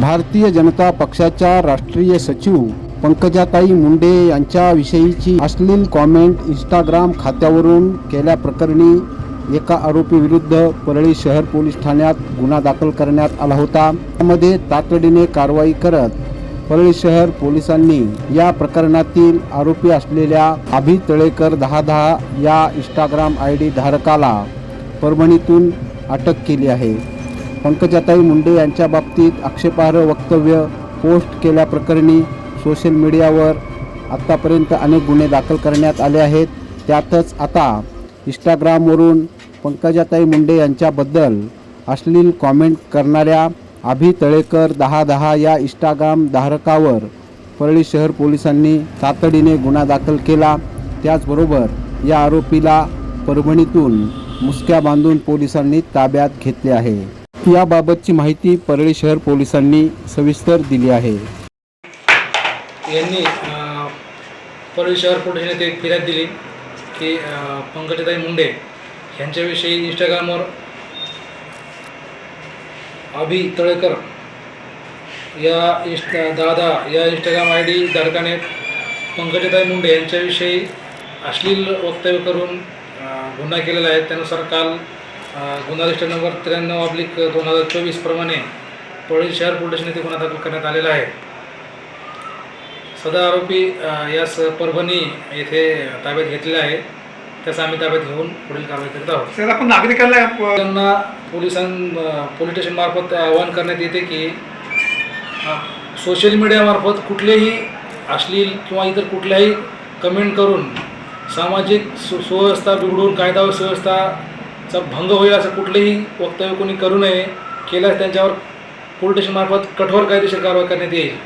भारतीय जनता पक्षाच्या राष्ट्रीय सचिव पंकजाताई मुंडे यांच्याविषयीची अश्लील कॉमेंट इंस्टाग्राम खात्यावरून केल्याप्रकरणी एका आरोपीविरुद्ध परळी शहर पोलीस ठाण्यात गुन्हा दाखल करण्यात आला होता. त्यामध्ये तातडीने कारवाई करत परळी शहर पोलिसांनी या प्रकरणातील आरोपी असलेल्या अभि तळेकर दहा दहा या इंस्टाग्राम आय डी धारकाला परभणीतून अटक केली आहे. पंकजाताई मुंडे यांच्या बाबतीत आक्षेपार्ह वक्तव्य पोस्ट केल्याप्रकरणी सोशल मीडियावर आत्तापर्यंत अनेक गुन्हे दाखल करण्यात आले आहेत. त्यातच आता इंस्टाग्रामवरून पंकजाताई मुंडे यांच्याबद्दल अश्लील कॉमेंट करणाऱ्या अभि तळेकर दहा दहा या इंस्टाग्राम धारकावर परळी शहर पोलिसांनी तातडीने गुन्हा दाखल केला. त्याचबरोबर या आरोपीला परभणीतून मुसक्या बांधून पोलिसांनी ताब्यात घेतले आहे. याबाबतची माहिती परळी शहर पोलिसांनी सविस्तर दिली आहे. यांनी परळी शहर पोलीस ठाण्यात एक फिर्याद दिली की पंकजताई मुंडे यांच्याविषयी इंस्टाग्रामवर अभि तळेकर या इन्स्ट दादा या इंस्टाग्राम आय डी धारकाने पंकजताई मुंडे यांच्याविषयी अश्लील वक्तव्य करून गुन्हा केलेला आहे. त्यानुसार काल गुन्हा रजिस्टर नंबर त्र्याण्णव ऑब्लिक दोन हजार चोवीस प्रमाणे परळी शहर पोलीस ठाण्यात गुन्हा दाखल करण्यात आलेला आहे. सदर आरोपी यास परभणी येथे ताब्यात घेतलेला आहे. त्याचा आम्ही ताब्यात घेऊन पुढील कारवाई करीत आहोत. सर आपण नागरिकांना त्यांना पोलिसां पोलीस स्टेशनमार्फत आवाहन करण्यात येते की सोशल मीडियामार्फत कुठलेही अश्लील किंवा इतर कुठल्याही कमेंट करून सामाजिक सु सुव्यवस्था बिघडून कायदा व चा भंग होईल असं कुठलंही वक्तव्य कोणी करू नये. केल्यास त्यांच्यावर पोलीस स्टेशनमार्फत कठोर कायदेशीर कारवाई करण्यात येईल.